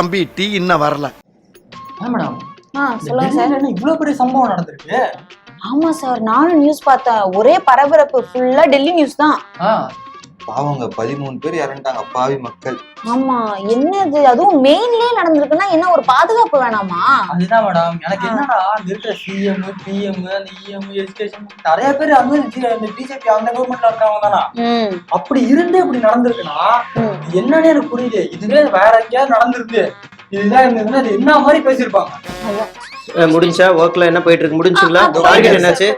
தம்பி டீ இன்னும் வரல. ஏன் மேடம். இவ்வளவு பெரிய சம்பவம் நடந்திருக்கு. ஆமா சார் நானும் நியூஸ் பார்த்தேன். ஒரே பரபரப்பு ஃபுல்லா டெல்லி நியூஸ் தான். பாவங்க பதிமூணு பேர் இறந்துட்டாங்க பாவி மக்கள். ஆமா என்னது? அதுவும் மெயின்லயே நடந்திருக்குன்னா என்ன ஒரு பாதுகாப்பு வேணாமா? அதுதான் மேடம். எனக்கு என்னடா அங்க இருக்கிற சிஎம் பிஎம் அந்த இஎம் எஜுகேஷன் நிறைய பேர் அந்த இந்த பிஜேபி அந்த கவர்மெண்ட்ல இருக்காங்க தானா? ம். அப்படி இருந்து இப்படி நடந்திருக்குன்னா என்னன்னு எனக்கு புரியுது இதுவே வேற எங்கேயாவது நடந்திருக்கு. இதுதான் இருந்ததுன்னா அது என்ன மாதிரி பேசியிருப்பாங்க? முடிஞ்சா ஒர்க்ல என்ன போயிட்டு இருக்கு? முடிஞ்சுங்களா? டார்கெட் என்னாச்சு?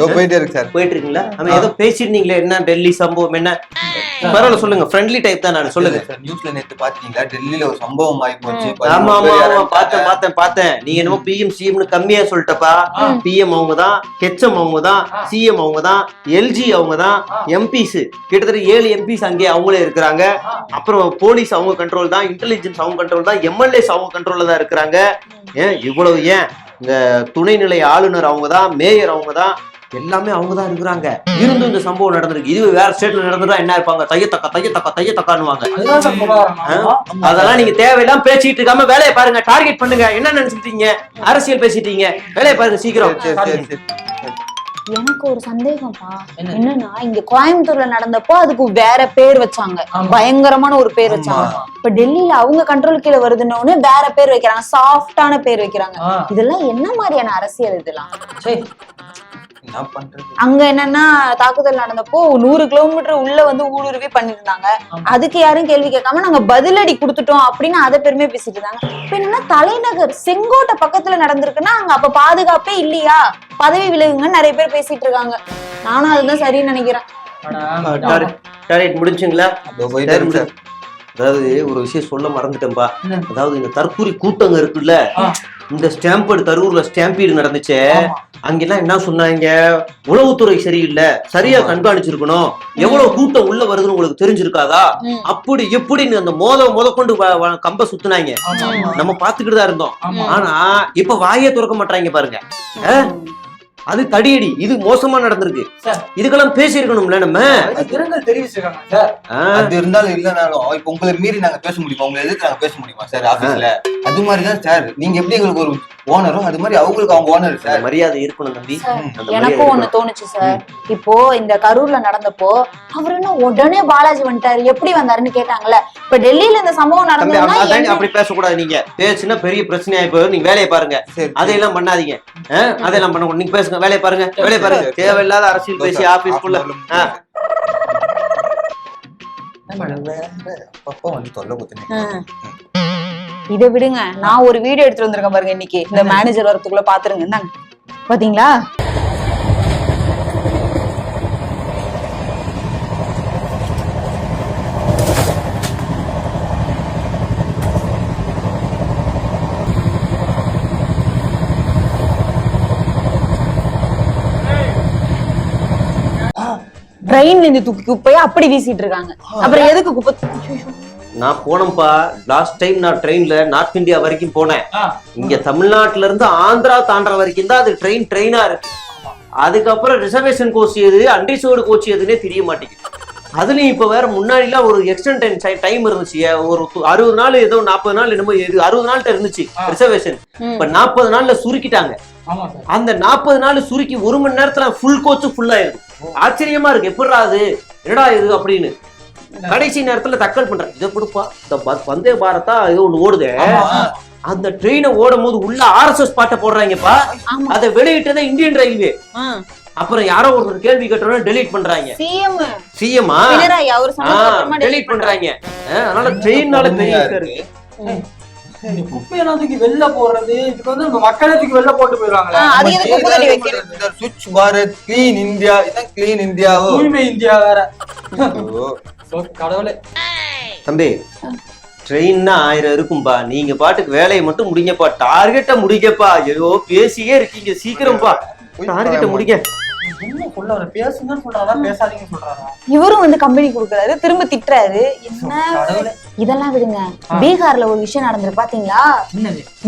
போயிட்டே இருக்கு சார். போயிட்டு இருக்குங்களா நம்ம ஏதோ பேசிருந்தீங்களே என்ன டெல்லி சம்பவம் என்ன? பரவாயில்ல சொல்லுங்க. ஃப்ரெண்ட்லி டைப் தான் நான் சொல்லுங்க. சார் நியூஸ்ல நேத்து பாத்தீங்களா? டெல்லியில ஒரு சம்பவம் ஆகி போச்சு. ஆமா ஆமா ஆமா பார்த்தேன். பார்த்தேன் பார்த்தேன் நீ என்னமோ பிஎம் சிஎம்னு கம்மியா சொல்லிட்டப்பா. பிஎம் அவங்க தான் ஹெச்எம் அவங்க தான். சிஎம் அவங்க தான் எல்ஜி அவங்க தான். எம்பிஸ் கிட்டத்தட்ட ஏழு எம்பிஸ் அங்கே அவங்களே இருக்கிறாங்க. அப்புறம் போலீஸ் அவங்க கண்ட்ரோல் தான் இன்டெலிஜென்ஸ் அவங்க கண்ட்ரோல் தான் எம்எல்ஏஸ் அவங்க கண்ட்ரோல்ல தான் இருக்கிறாங்க. ஏன் இவ்வளவு ஏன்? இந்த துணைநிலை ஆளுநர் அவங்க தான் மேயர் அவங்க தான் எல்லாமே அவங்க தான் இருக்கிறாங்க. இருந்தும் இந்த சம்பவம் நடந்திருக்கு. இதுவே வேற ஸ்டேட்ல நடந்துட்டா என்ன இருப்பாங்க? தையத்தக்கா தையத்தக்கா தையத்தக்கான்னுவாங்க அதுதான் சார் சொல்ல வரேன் நான். ஆமா. அதெல்லாம் நீங்க தேவையில்லாம பேசிட்டு இருக்காம வேலையை பாருங்க. டார்கெட் பண்ணுங்க. என்ன நினைச்சிட்டீங்க? அரசியல் பேசிட்டீங்க. வேலையை பாருங்க சீக்கிரம். எனக்கு ஒரு சந்தேகம்ப்பா. என்ன? என்னன்னா இங்க கோயம்புத்தூர்ல நடந்தப்போ அதுக்கு வேற பேர் வச்சாங்க. பயங்கரமான ஒரு பேர் வச்சாங்க. இப்ப டெல்லியில அவங்க கண்ட்ரோல் கீழே வருதுன்னு வேற பேர் வைக்கிறாங்க. சாஃப்டான பேர் வைக்கிறாங்க. இதெல்லாம் என்ன மாதிரியான அரசியல் இதெல்லாம்? சரி. அங்க என்னன்னா தாக்குதல் நடந்தப்போ நூறு கிலோமீட்டர் உள்ள வந்து ஊடுருவி பண்ணிருந்தாங்க. அதுக்கு யாரும் கேள்வி கேட்காம நாங்க பதிலடி கொடுத்துட்டோம் அப்படின்னு அதை பெருமை பேசிட்டு இருந்தாங்க இப்ப என்னன்னா தலைநகர் செங்கோட்டை பக்கத்துல நடந்திருக்குன்னா அங்க அப்ப பாதுகாப்பே இல்லையா? பதவி விலகுங்கன்னு நிறைய பேர் பேசிட்டு இருக்காங்க. நானும் அதுதான் சரின்னு நினைக்கிறேன். முடிஞ்சுங்களா? அதாவது ஒரு விஷயம் சொல்ல மறந்துட்டேன்பா? அதாவது இந்த தற்கூரி கூட்டங்க இருக்குல்ல. இந்த ஸ்டாம்பேடு தரூர்ல ஸ்டாம்பீடு நடந்துச்சே. அங்கெல்லாம் என்ன சொன்னாங்க உளவுத்துறை சரியில்லை சரியா. கண்காணிச்சிருக்கணும் எவ்வளவு கூட்டம் உள்ள வருதுன்னு உங்களுக்கு தெரிஞ்சிருக்காதா. அப்படி எப்படின்னு அந்த மோத மோத கொண்டு கம்ப சுத்துனாங்க. நம்ம பாத்துக்கிட்டு தான் இருந்தோம். ஆனா இப்ப வாயே திறக்க மாட்டாங்க பாருங்க அது தடியடி. இது மோசமா நடந்திருக்கு. சார். இதுக்கெல்லாம் பேசியிருக்கணும்ல நம்ம? இரங்கல் தெரிவிச்சிருக்காங்க சார். அது இருந்தாலும் இல்லனாலும் இப்ப உங்களை மீறி நாங்க பேச முடியுமா? உங்களை எதிர்த்து நாங்க பேச முடியுமா சார் ஆபீஸ்ல அது மாதிரிதான் சார் நீங்க எப்படி எங்களுக்கு ஒரு ஓனரும் அது மாதிரி அவங்களுக்கு அவங்க ஓனர் சார் மரியாதை இருக்கணும் தம்பி. எனக்கும் ஒண்ணு. தோணுச்சு சார் இப்போ இந்த கரூர்ல நடந்தப்போ அவர் என்ன உடனே பாலாஜி வந்துட்டாரு எப்படி வந்தாருன்னு கேட்டாங்கல்ல. இப்ப டெல்லியில இந்த சம்பவம் என்ன- அப்படி பேசக்கூடாது நீங்க. பேசுனா பெரிய பிரச்சனையா போயிடும். நீங்க வேலையை பாருங்க. சரி அதையெல்லாம் பண்ணாதீங்க. ஆ? அதையெல்லாம் பண்ண நீங்க பேசுங்க. வேலையை பாருங்க. வேலையை பாருங்க. தேவையில்லாத அரசியல் பேசி ஆபீஸ்க்குள்ள. ஆ. அப்பப்போ வந்து தொல்லை குத்துனீங்க இதை விடுங்க. நான் ஒரு வீடியோ எடுத்துட்டு வந்திருக்கேன் பாருங்க இன்னைக்கு. இந்த மேனேஜர் வரதுக்குள்ள பாத்துருங்க. இந்தாங்க. பாத்தீங்களா? ட்ரெயின்ல இருந்து தூக்கி குப்பையை அப்படி வீசிட்டு இருக்காங்க. அப்புறம் எதுக்கு குப்பை. நான் போனேன்ப்பா. லாஸ்ட் டைம் நான் ட்ரெயின்ல நார்த் இந்தியா வரைக்கும் போனேன். இங்க தமிழ்நாட்டுல இருந்து ஆந்திரா தாண்டற வரைக்கும் தான் அது ட்ரெயின் ட்ரெயினா இருக்கு. அதுக்கப்புறம் ரிசர்வேஷன் கோச் எது அன்ரிசர்வ்டு கோச் எதுன்னே தெரிய மாட்டேங்குது. அதுலயும் இப்ப வேற முன்னாடிலாம் ஒரு எக்ஸ்டென்ட் டைம் இருந்துச்சு. ஏ, ஒரு அறுபது நாள் ஏதோ நாற்பது நாள் என்னமோ இது அறுபது நாள்கிட்ட இருந்துச்சு. ரிசர்வேஷன். இப்ப நாற்பது நாள்ல சுருக்கிட்டாங்க. ஆமா சார். அந்த நாற்பது நாள் சுருக்கி ஒரு மணி நேரத்துல ஃபுல் கோச்சு ஃபுல் ஆயிருக்கு. ஆச்சரியமா இருக்கு. எப்படிடா அது என்னடா இது? அப்படின்னு. கடைசி நேரத்துல தக்கல் பண்றேன் இதை கொடுப்பா. இந்த வந்தே பாரதா இது ஒண்ணு ஓடுதே. அந்த ட்ரெயினை ஓடும் போது உள்ள ஆர்எஸ்எஸ் பாட்டை போடுறாங்கப்பா. அதை வெளியிட்டதே இந்தியன் ரயில்வே. அப்புறம் யாரோ ஒருத்தர் கேள்வி கேட்டோன்னு டெலீட் பண்றாங்க. சிஎம் சிஎம்மா டெலீட் பண்றாங்க. அதனால ட்ரெயின்னால பெரிய இருக்கு. குப்பையெல்லாம் வெளில போடுறது இதுக்கு வந்து மக்களே தூக்கி வெளில போட்டு இந்த சுவிட்ச் பாரத் கிளீன் இந்தியா இதான் கிளீன் இந்தியாவோ தூய்மை இந்தியா வேற. கடவுளே. தம்பி ட்ரெயின்னா ஆயிரம் இருக்கும்பா. நீங்க பாட்டுக்கு வேலையை மட்டும் முடிங்கப்பா. டார்கெட்டை முடிங்கப்பா. ஐயோ பேசியே இருக்கீங்க. சீக்கிரம்ப்பா டார்கெட்டை முடிங்க. என்ன சொல்ல வர பேசுங்கன்னு சொல்றாரா பேசாதீங்கன்னு சொல்றாரா? இவரும் வந்து கம்பெனி கொடுக்குறாரு திரும்ப திட்டுறாரு. என்ன? இதெல்லாம் விடுங்க. பீகார்ல ஒரு விஷயம் நடந்திருக்கு பாத்தீங்களா?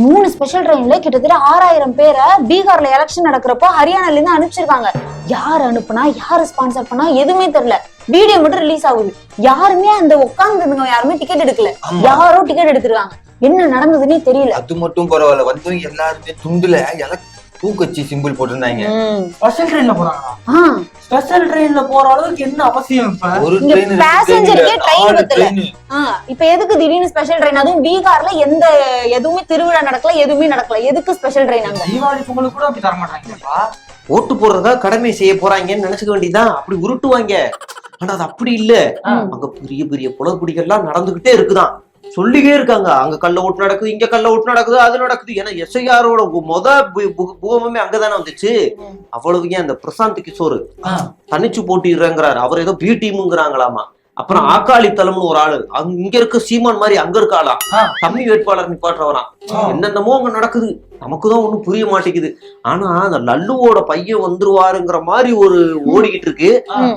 மூணு ஸ்பெஷல் ட்ரெயின்ல கிட்டத்தட்ட ஆறாயிரம் பேரை பீகார்ல எலெக்ஷன் நடக்கிறப்போ ஹரியானால இருந்து அனுப்பிச்சிருக்காங்க. யார் அனுப்புனா யார் ஸ்பான்சர் பண்ணா எதுவுமே தெரியல. வீடியோ மட்டும் ரிலீஸ் ஆகுது. யாருமே அந்த உட்கார்ந்துருந்தவங்க யாருமே டிக்கெட் எடுக்கல. யாரோ டிக்கெட் எடுத்திருக்காங்க. என்ன நடந்ததுன்னே தெரியல. அது மட்டும் பரவாயில்ல. வந்தவங்க எல்லாருமே துண்டுல இலை பூக்கச்சி சிம்பிள் போட்டிருந்தாங்க. ஸ்பெஷல் ட்ரெயின்ல போறாங்களா? ஆ, ஸ்பெஷல் ட்ரெயின்ல போற அளவுக்கு என்ன அவசியம் இப்ப? ஒரு ட்ரெயின் passenger க்கே train பத்தல. ட்ரெயின் ஆ, இப்ப எதுக்கு திடீர்னு ஸ்பெஷல் ட்ரெயின் அதுவும் பீகார்ல எந்த எதுவுமே திருவிழா நடக்கல எதுவுமே நடக்கல. எதுக்கு ஸ்பெஷல் ட்ரெயின் அங்க? தீபாவளி பொங்கலுக்கு கூட அப்படி தர மாட்டாங்கப்பா. ஓட்டு போடுறதா கடமை செய்ய போறாங்கன்னு நினைச்சுக்க வேண்டியதுதான். அப்படி உருட்டுவாங்க. ஆனா அது அப்படி இல்ல. அங்க பெரிய பெரிய புலக்குடிகள்லாம் நடந்துகிட்டே இருக்குதான். சொல்லிட்டே இருக்காங்க. அங்க கள்ள ஓட்டு நடக்குது இங்க கள்ள ஓட்டு நடக்குது அது நடக்குது ஏன்னா எஸ்ஐஆரோட மொத பூகமே அங்கதானே வந்துச்சு. அவ்வளவு ஏன் அந்த பிரசாந்த் கிஷோர் தனிச்சு போட்டிடுறேங்கிறாரு. அவர் ஏதோ பி டீமுங்கிறாங்களாமா அப்புறம் ஆக்காளி தலம்னு ஒரு ஆளு. அங்க இங்க இருக்க சீமான் மாதிரி அங்க இருக்காளாம் ஆ. கம்மி வேட்பாளர் நிப்பாட்டுறவராம் என்னென்னமோ அங்க நடக்குது. நமக்கு தான் ஒண்ணும் புரிய மாட்டேங்குது. ஆனா அந்த லல்லுவோட பையன் வந்துருவாருங்கிற மாதிரி ஒரு ஓடிக்கிட்டு இருக்கு.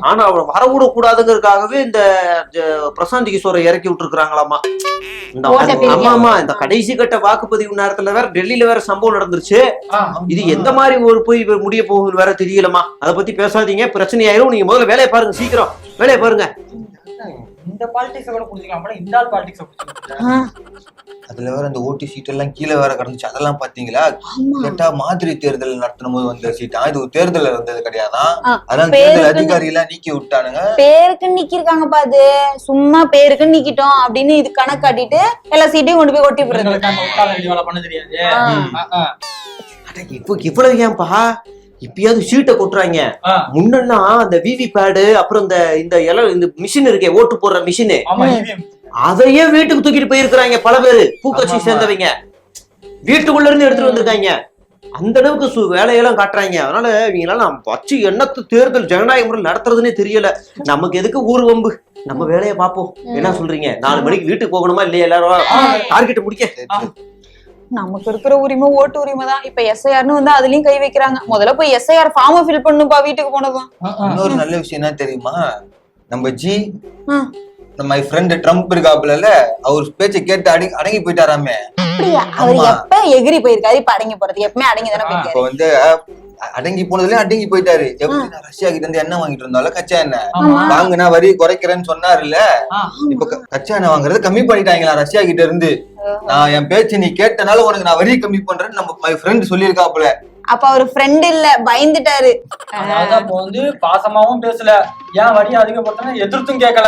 ஆனா அவரை வரவிட கூடாதுங்கிறதுக்காகவே இந்த பிரசாந்த் கிஷோரை இறக்கி விட்டுருக்காங்களாமா இந்த ஓட்ட பிரிக்க. ஆமா ஆமா இந்த கடைசி கட்ட வாக்குப்பதிவு நேரத்துல வேற டெல்லியில வேற சம்பவம் நடந்துருச்சு. இது எந்த மாதிரி ஒரு போய் முடிய போகுது வேற தெரியலமா? அத பத்தி பேசாதீங்க பிரச்சனை ஆயிரும். நீங்க முதல்ல வேலையை பாருங்க சீக்கிரம். வேலையை பாருங்க. இந்த பாலிடிக்ஸ் கூட புடிச்சிக்கலாம். அப்ப இந்த ஆள் பாலிடிக்ஸ் அதுல வேற அந்த ஓட்டு சீட் எல்லாம் கீழே வேற கிடந்துச்சு. அதெல்லாம் பாத்தீங்களா? கேட்டா மாதிரி தேர்தல் நடத்தும் போது வந்த சீட்டா இது தேர்தல் வந்தது கிடையாதான் அதான் தேர்தல் அதிகாரி எல்லாம் நீக்கி விட்டானுங்க. பேருக்கு நிக்கிருக்காங்கப்பா அது சும்மா பேருக்கு நிக்கிட்டோம் அப்படின்னு இது கணக்கு காட்டிட்டு எல்லா சீட்டையும் கொண்டு போய் ஒட்டி போடுறது பண்ண தெரியாது. இப்போ இவ்வளவு ஏன்பா? இப்பயாவது சீட்டை கொட்டுறாங்க. முன்னெல்லாம் அந்த விவி பேடு அப்புறம் இந்த இந்த இல இந்த மிஷின் இருக்கே ஓட்டு போடுற மிஷின். அதையே வீட்டுக்கு தூக்கிட்டு போயிருக்கிறாங்க பல பேரு. பூக்கட்சி. சேர்ந்தவங்க. வீட்டுக்குள்ள இருந்து எடுத்துட்டு வந்திருக்காங்க அந்த அளவுக்கு சு- வேலையெல்லாம் காட்டுறாங்க. அதனால இவங்களாம் வச்சு என்னத்து தேர்தல் ஜனநாயக முறை நடத்துறதுன்னே தெரியல. நமக்கு எதுக்கு ஊர் வம்பு? நம்ம வேலையை பார்ப்போம். என்ன சொல்றீங்க? நாலு மணிக்கு வீட்டுக்கு போகணுமா இல்லையா எல்லாரும்? டார்கெட் முடிக்க. நமக்கு இருக்கிற உரிமை ஓட்டு உரிமை தான். இப்ப எஸ்ஐஆர்னு வந்து அதுலயும் கை வைக்கிறாங்க. முதல்ல போய் எஸ்ஐஆர் ஃபார்ம் ஃபில் பண்ணுப்பா வீட்டுக்கு போனதும். இன்னொரு நல்ல விஷயம் என்ன தெரியுமா? நம்ம ஜி. நம்ம ஃப்ரெண்ட் ட்ரம்ப் இருக்காப்புல அவர் பேச்சை கேட்டு அடங்கி அடங்கி போயிட்டாராமே. அவர். எப்ப எகிரி போயிருக்காரு? இப்ப அடங்கி போறது. எப்பவுமே அடங்கி தானே போயிருக்காரு. வந்து அடங்கி போனதுலயே அடங்கி போயிட்டாரு. எப்படி நான் ரஷ்யா கிட்ட இருந்து எண்ணெய் வாங்கிட்டு இருந்தாலும் கச்சா எண்ணெய். ஆமா. வாங்கினா வரி குறைக்கிறேன்னு சொன்னாருல்ல. இப்ப கச்சா எண்ணெய் வாங்குறது கம்மி பண்ணிட்டாங்களா ரஷ்யா கிட்ட இருந்து? நான் என் பேச்சு நீ கேட்டனால உனக்கு நான் வரி கம்மி பண்றேன்னு நம்ம மை ஃப்ரெண்ட் சொல்லியிருக்காப்புல. அப்ப அவர் ஃப்ரெண்ட் இல்ல பயந்துட்டாரு. அதாவது அப்போ வந்து பாசமாவும் பேசல. ஏன் வரி அதிகப்படுத்தினா எதிர்த்தும் கேட்கல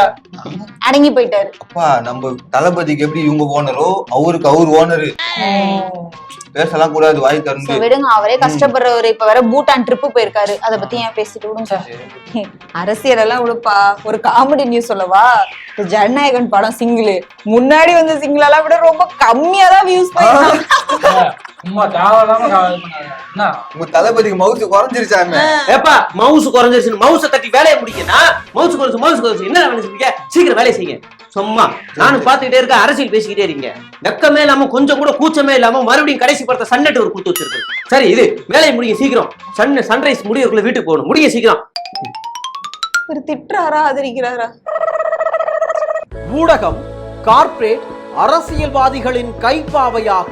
அடங்கி போயிட்டாரு. அப்பா நம்ம தளபதிக்கு எப்படி இவங்க ஓனரோ அவருக்கு அவர் ஓனரு. பேசலாம் கூடாது வாய் திறந்து. விடுங்க அவரே கஷ்டப்படுறவரு. இப்ப வேற பூட்டான் ட்ரிப்பு போயிருக்காரு. அத பத்தி ஏன் பேசிட்டு விடுங்க? அரசியல் எல்லாம் விடுப்பா. ஒரு காமெடி நியூஸ் சொல்லவா? ஜனநாயகன் படம் சிங்கிள் முன்னாடி வந்த சிங்கிள் எல்லாம் விட ரொம்ப கம்மியா தான் வியூஸ் சும்மா தேவையில்லாம. என்ன? உங்க தளபதிக்கு மவுசு குறைஞ்சிருச்சாமே ஏப்பா மவுஸ் குறைஞ்சிருச்சு மவுஸை தட்டி வேலையை முடிக்கனா மவுஸ் குறைஞ்சு மவுஸ் குறைஞ்சு என்ன வேலை சீக்கிரம் வேலையை செய்யுங்க. சும்மா. நானும் பார்த்துக்கிட்டே இருக்கேன் அரசியல் பேசிக்கிட்டே இருக்கீங்க. வெக்கமே இல்லாம கொஞ்சம் கூட கூச்சமே இல்லாம மறுபடியும் கடைசி படத்தை சன்னெட் ஒரு கொடுத்து வச்சிருக்கு சரி இது வேலையை முடிங்க சீக்கிரம். சன் சன்ரைஸ் முடியறதுக்குள்ள வீட்டுக்கு போகணும். முடிய சீக்கிரம். ஒரு திட்டுறாரா ஆதரிக்கிறாரா? ஊடகம் கார்ப்பரேட் அரசியல்வாதிகளின் கைப்பாவையாக